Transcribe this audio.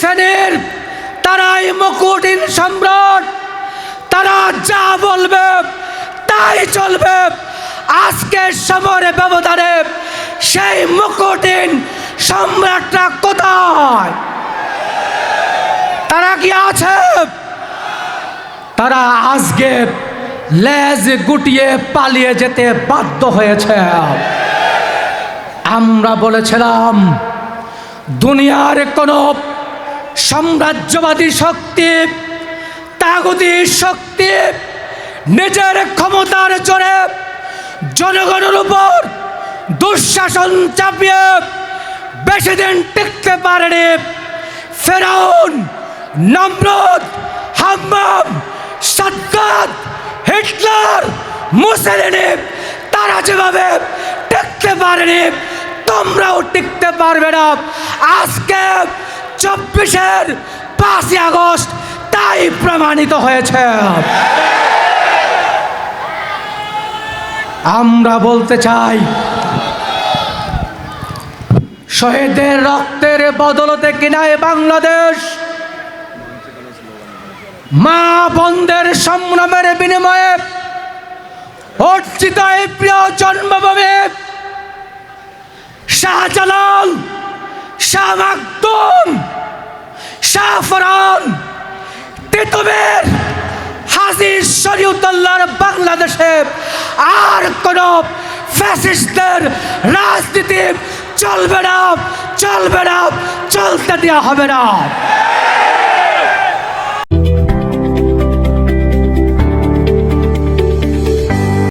শ্রেণির তারাই মুকুটিন সম্রাট। তারা যা বলবে তাই চলবে। আজকে সমরে ব্যবধানে সেই মুকুটিন সম্রাটরা কোথায়? তারা কি আছে? তারা আজকে লেজ গুটিয়ে পালিয়ে যেতে বাধ্য হয়েছে। আমরা বলেছিলাম, দুনিয়ার কোন সাম্রাজ্যবাদী শক্তি তাগুদি শক্তি, নিজের ক্ষমতার জোরে জনগণের উপর দুঃশাসন চাপিয়ে বেশি দিন টিকতে পারেনি। ফেরাউন, নমরুদ, হাম্মাম সাদ্দাত হিটলার, মুসলিনি, তারা যেভাবে টিকতে পারেনি, তোমরাও টিকতে পারবে না। আজকে চব্বিশের পাঁচই আগস্ট তাই প্রমাণিত হয়েছে। আমরা বলতে চাই শহীদদের রক্তের বদলতে কিনায় বাংলাদেশ, মা বন্ধের সংগ্রামের বিনিময়ে অর্জিত এই প্রিয় জন্মভূমি, শাহজালাল, শাহ মাকদুম শাহফরান তিতুমির হাজির শরীয়তুল্লাহর বাংলাদেশে আর কোন ফ্যাসিস্টদের রাজনীতি চলবে না চলবে না, চলতে দেওয়া হবে না।